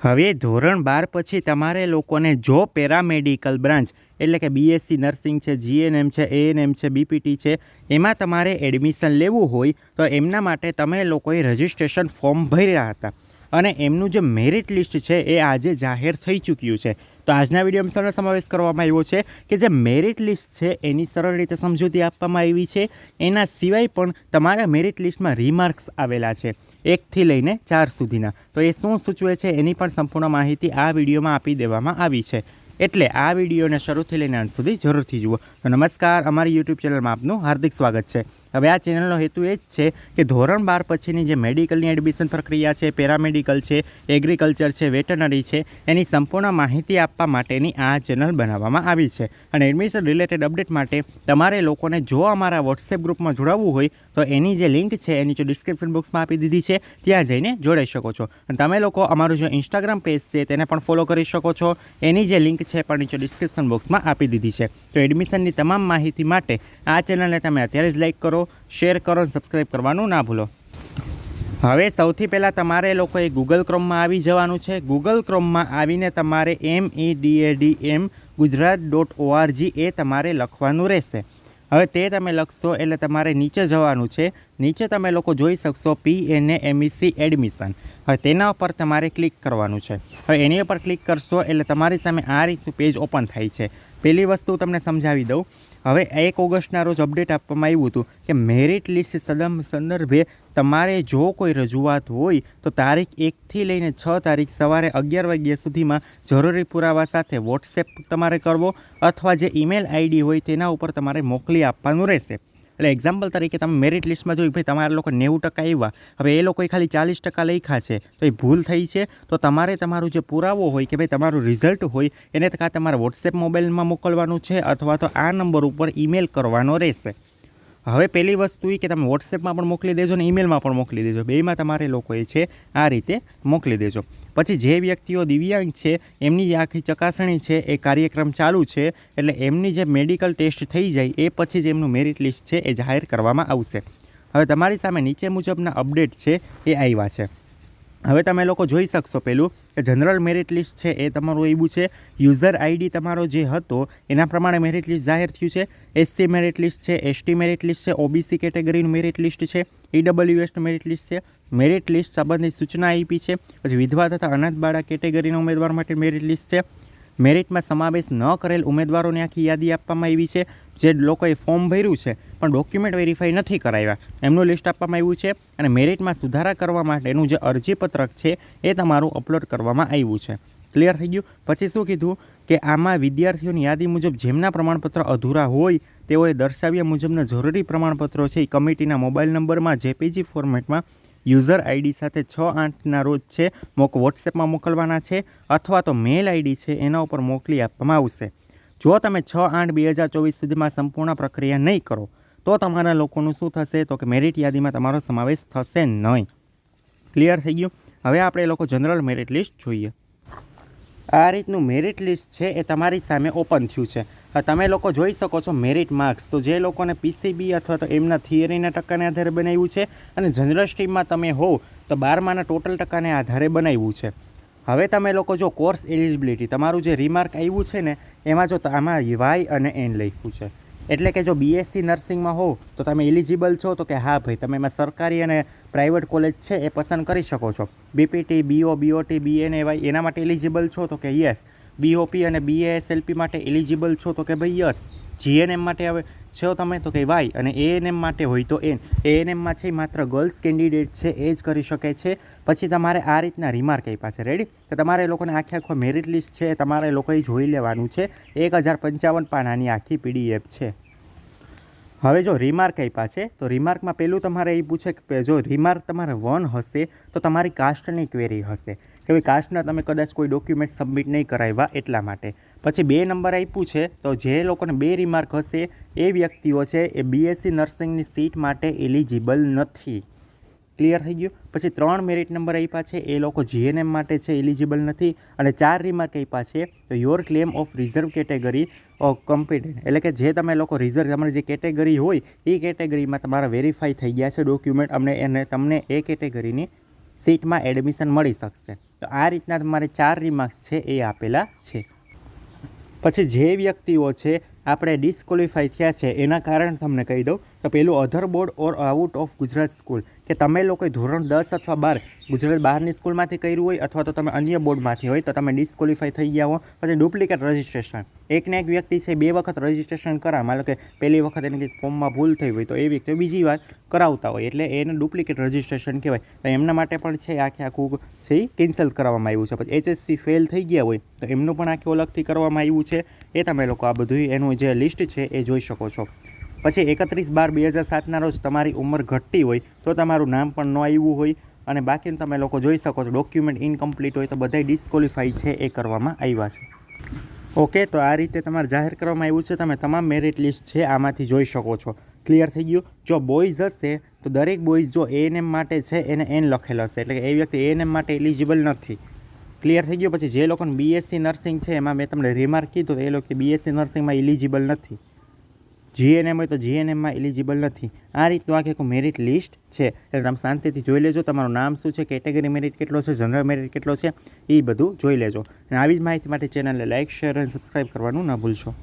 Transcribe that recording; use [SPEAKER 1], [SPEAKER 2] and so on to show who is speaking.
[SPEAKER 1] હવે ધોરણ બાર પછી તમારે લોકોને જો પેરામેડિકલ બ્રાન્ચ, એટલે કે બીએસસી નર્સિંગ છે જીએનએમ છે એએનએમ છે બીપીટી છે, એમાં તમારે એડમિશન લેવું હોય, તો એમના માટે તમે લોકોએ રજિસ્ટ્રેશન ફોર્મ ભર્યા હતા. અને એમનું જે મેરિટ લિસ્ટ છે, એ આજે જાહેર થઈ ચૂક્યું છે. તો આજના વિડીયોમાં સમાવેશ કરવામાં આવ્યો છે કે જે મેરિટ લિસ્ટ છે, એની સરળ રીતે સમજૂતી આપવામાં આવી છે. એના સિવાય પણ તમારા મેરિટ લિસ્ટમાં રીમાર્ક્સ આવેલા છે. એકથી લઈને ચાર સુધીના. તો એ શું સૂચવે છે એની પણ સંપૂર્ણ માહિતી આ વિડીયોમાં આપી દેવામાં આવી છે. એટલે આ વિડીયોને શરૂથી લઈને અંત સુધી જરૂરથી જુઓ. તો નમસ્કાર, અમારી યુટ્યુબ ચેનલમાં આપનું હાર્દિક સ્વાગત છે. હવે આ ચેનલનો હેતુ એ જ છે કે ધોરણ બાર પછીની જે મેડિકલની એડમિશન પ્રક્રિયા છે, પેરામેડિકલ છે, એગ્રીકલ્ચર છે વેટનરી છે, એની સંપૂર્ણ માહિતી આપવા માટેની આ ચેનલ બનાવવામાં આવી છે. અને એડમિશન રિલેટેડ અપડેટ માટે તમારે લોકોને જો અમારા વોટ્સએપ ગ્રુપમાં જોડાવવું હોય, તો એની જે લિંક છે, એની જો ડિસ્ક્રિપ્શન બોક્સમાં આપી દીધી છે, ત્યાં જઈને જોડાઈ શકો છો. અને તમે લોકો અમારું જે ઇન્સ્ટાગ્રામ પેજ છે, તેને પણ ફોલો કરી શકો છો. એની જે લિંક છે, પણ નીચે ડિસ્ક્રિપ્શન બોક્સમાં આપી દીધી છે. તો એડમિશનની તમામ માહિતી માટે આ ચેનલને તમે અત્યારે જ લાઇક કરો શેર કરો અને સબસ્ક્રાઈબ કરવાનું ના ભૂલો. હવે સૌથી પહેલાં તમારે લોકોએ ગૂગલ ક્રોમમાં આવી જવાનું છે. ગૂગલ ક્રોમમાં આવીને તમારે M E D A D M Gujarat dot ORG એ તમારે લખવાનું રહેશે. હવે તે તમે લખશો એટલે તમારે નીચે જવાનું છે. નીચે તમે લોકો જોઈ શકશો પી એન એમઈસી એડમિશન હવે તેના ઉપર તમારે ક્લિક કરવાનું છે. હવે એની ઉપર ક્લિક કરશો એટલે તમારી સામે આ રીતનું પેજ ઓપન થાય છે. પહેલી વસ્તુ તમને સમજાવી દઉં. હવે એક ઓગસ્ટના રોજ અપડેટ આપવામાં આવ્યું હતું કે મેરિટ લિસ્ટ સદમ સંદર્ભે તમારે જો કોઈ રજૂઆત હોય તો તારીખ એકથી લઈને છ તારીખ સવારે અગિયાર વાગ્યા સુધીમાં જરૂરી પુરાવા સાથે વોટ્સએપ તમારે કરવો અથવા જે ઈમેલ આઈડી હોય તેના ઉપર તમારે મોકલી આપવાનું રહેશે. એટલે એક્ઝામ્પલ તરીકે તમે મેરિટ લિસ્ટમાં જોયું ભાઈ તમારા લોકો નેવું ટકા આવ્યા હવે એ લોકોએ ખાલી ચાલીસ ટકા લખ્યા છે. તો એ ભૂલ થઈ છે. તો તમારે તમારું જે પુરાવો હોય કે ભાઈ તમારું રિઝલ્ટ હોય, એને કાં તમારે વોટ્સએપ મોબાઈલમાં મોકલવાનું છે અથવા તો આ નંબર ઉપર ઈમેલ કરવાનો રહેશે. હવે પહેલી વસ્તુ એ કે તમે વોટ્સએપમાં પણ મોકલી દેજો ને ઈમેલમાં પણ મોકલી દેજો. બેમાં તમારે લોકોએ છે આ રીતે મોકલી દેજો. પછી જે વ્યક્તિઓ દિવ્યાંગ છે, એમની જે આખી ચકાસણી છે, એ કાર્યક્રમ ચાલુ છે, એટલે એમની જે મેડિકલ ટેસ્ટ થઈ જાય, એ પછી જ એમનું મેરિટ લિસ્ટ છે એ જાહેર કરવામાં આવશે. હવે તમારી સામે નીચે મુજબના અપડેટ છે એ આવ્યા છે. હવે તમે લોકો જોઈ શકશો પેલું કે જનરલ મેરિટ લિસ્ટ છે, એ તમારું એવું છે. યુઝર આઈડી તમારો જે હતો, એના પ્રમાણે મેરિટ લિસ્ટ જાહેર થયું છે. એસસી મેરિટ લિસ્ટ છે એસટી મેરિટ લિસ્ટ છે ઓબીસી કેટેગરીનું મેરિટ લિસ્ટ છે ઈડબલ્યુએસનું મેરિટ લિસ્ટ છે. મેરિટ લિસ્ટ સંબંધિત સૂચના આપી છે. પછી વિધવા તથા અનાથ બાળક કેટેગરીના ઉમેદવાર માટે મેરિટ લિસ્ટ છે. મેરિટમાં સમાવેશ ન કરેલ ઉમેદવારોની આખી યાદી આપવામાં આવી છે, જે લોકોએ ફોર્મ ભર્યું છે, પણ ડોક્યુમેન્ટ વેરીફાઈ નથી કરાવ્યા. એમનું લિસ્ટ આપવામાં આવ્યું છે અને મેરિટમાં સુધારા કરવા માટેનું જે અરજીપત્રક છે, એ તમારું અપલોડ કરવામાં આવ્યું છે. ક્લિયર થઈ ગયું? પછી શું કીધું? કે આમાં વિદ્યાર્થીઓની યાદી મુજબ જેમના પ્રમાણપત્ર અધૂરા હોય, તેઓએ દર્શાવ્યા મુજબના જરૂરી પ્રમાણપત્રો છે. એ કમિટીના મોબાઈલ નંબરમાં જેપીજી ફોર્મેટમાં યુઝર આઈડી સાથે છ આઠના રોજ છે, મોક વોટ્સએપમાં મોકલવાના છે અથવા તો મેલ આઈડી છે, એના ઉપર મોકલી આપવામાં આવશે. જો તમે છ આઠ બે હજાર ચોવીસ સુધીમાં સંપૂર્ણ પ્રક્રિયા નહીં કરો, તો તમારા લોકોનું શું થશે? તો કે મેરિટ યાદીમાં તમારો સમાવેશ થશે નહીં. ક્લિયર થઈ ગયું? હવે આપણે લોકો જનરલ મેરિટ લિસ્ટ જોઈએ. આ રીતનું મેરિટ લિસ્ટ છે એ તમારી સામે ઓપન થયું છે. તમે લોકો જોઈ શકો છો મેરિટ માર્ક્સ તો જે લોકોને પીસીબી અથવા તો એમના થિયરીના ટકાને આધારે બનાવ્યું છે અને જનરલ સ્ટ્રીમમાં તમે હો તો બારમાના ટોટલ ટકાને આધારે બનાવ્યું છે. હવે તમે લોકો જો કોર્સ એલિજિબિલિટી તમારું જે રિમાર્ક આવ્યું છે ને, એમાં જો આમાં વાય અને એન લખ્યું છે. એટલે કે જો બીએસસી નર્સિંગમાં હો તો તમે એલિજિબલ છો, તો કે હા ભાઈ, તમે એમાં સરકારી અને પ્રાઇવેટ કોલેજ છે, એ પસંદ કરી શકો છો. બીપીટી બીઓ બીઓટી બીએનએ એવાય એના માટે એલિજિબલ છો, તો કે યસ બીઓપી અને બીએએસએલપી માટે એલિજિબલ છો, તો કે ભાઈ યસ જીએનએમ માટે હવે છો તમે તો કે વાય અને એએનએમ માટે હોય તો એન એએનએમમાં છે માત્ર ગર્લ્સ કેન્ડિડેટ છે, એ જ કરી શકે છે. પછી તમારે આ રીતના રિમાર્ક આપ્યા છે. રેડી તો તમારે લોકોને આખે આખો મેરિટ લિસ્ટ છે, તમારે લોકોએ જોઈ લેવાનું છે. એક હજાર પંચાવન પાનાની આખી પીડીએફ છે. હવે જો રિમાર્ક આપ્યા છે, તો રિમાર્કમાં પહેલું તમારે એ પૂછે કે જો રિમાર્ક તમારે વન હશે, તો તમારી કાસ્ટની ક્વેરી હશે. કે ભાઈ કાસ્ટના તમે કદાચ કોઈ ડોક્યુમેન્ટ સબમિટ નહીં કરાવ્યા એટલા માટે. પછી બે નંબર આપ્યું છે. તો જે લોકોને બે રિમાર્ક હશે, એ વ્યક્તિઓ છે, એ બીએસસી નર્સિંગની સીટ માટે એલિજિબલ નથી. ક્લિયર થઈ ગયું? પછી ત્રણ મેરિટ નંબર આપ્યા છે, એ લોકો જીએનએમ માટે છે એલિજિબલ નથી. અને ચાર રિમાર્ક આપ્યા છે, તો your claim of reserve category of competent એટલે કે જે તમે લોકો રિઝર્વ તમારી જે કેટેગરી હોય, એ કેટેગરીમાં તમારા વેરીફાઈ થઈ ગયા છે ડોક્યુમેન્ટ અમને એને તમને એ કેટેગરીની સીટમાં એડમિશન મળી શકશે. તો આ રીતના તમારે ચાર રિમાર્ક્સ છે, એ આપેલા છે. પછી જે વ્યક્તિઓ છે આપણે ડિસ્કોલિફાઈ થયા છે એના કારણ તમને કહી દઉં. તો પેલું other board or out of Gujarat school કે તમે લોકોએ ધોરણ દસ અથવા બાર ગુજરાત બહારની સ્કૂલમાંથી કર્યું હોય અથવા તો તમે અન્ય બોર્ડમાંથી હોય, તો તમે ડિસ્કોલિફાઈ થઈ ગયા હો. પછી ડુપ્લિકેટ રજિસ્ટ્રેશન એકને એક વ્યક્તિ છે, બે વખત રજિસ્ટ્રેશન કરા માનો કે પહેલી વખત એને કંઈક ફોર્મમાં ભૂલ થઈ હોય તો એ વ્યક્તિ બીજી વાર કરાવતા હોય. એટલે એને ડુપ્લિકેટ રજિસ્ટ્રેશન કહેવાય. તો એમના માટે પણ છે, આખે આખું છે કેન્સલ કરવામાં આવ્યું છે. પછી એચએસસી ફેલ થઈ ગયા હોય, તો એમનું પણ આખું અલગથી કરવામાં આવ્યું છે. એ તમે લોકો આ બધું એનું જે લિસ્ટ છે, એ જોઈ શકો છો. પછી એકત્રીસ બાર બે હજાર સાતના રોજ તમારી ઉંમર ઘટતી હોય તો તમારું નામ પણ ન આવ્યું હોય અને બાકીનું તમે લોકો જોઈ શકો છો ડોક્યુમેન્ટ ઇનકમ્પ્લીટ હોય તો બધાય ડિસ્કોલિફાઈ છે એ કરવામાં આવ્યા છે. ઓકે તો આ રીતે તમારે જાહેર કરવામાં આવ્યું છે, તમે તમામ મેરિટ લિસ્ટ છે આમાંથી જોઈ શકો છો. ક્લિયર થઈ ગયું? જો બોયઝ હશે, તો દરેક બોયઝ જો એએનએમ માટે છે, એને એન લખેલ હશે. એટલે કે એ વ્યક્તિ એએનએમ માટે એલિજિબલ નથી. ક્લિયર થઈ ગયું? પછી જે લોકોને બીએસસી નર્સિંગ છે, એમાં મેં તમને રિમાર્ક કીધું, એ લોકો બીએસસી નર્સિંગમાં એલિજિબલ નથી. જીએનએમ હોય તો જીએનએમમાં એલિજિબલ નથી. આ રીતનું આખે આખું મેરિટ લિસ્ટ છે. એટલે તમે શાંતિથી જોઈ લેજો. તમારું નામ શું છે? કેટેગરી મેરિટ કેટલો છે? જનરલ મેરિટ કેટલો છે? એ બધું જોઈ લેજો. અને આવી જ માહિતી માટે ચેનલને લાઇક શેર અને સબસ્ક્રાઈબ કરવાનું ન ભૂલશો.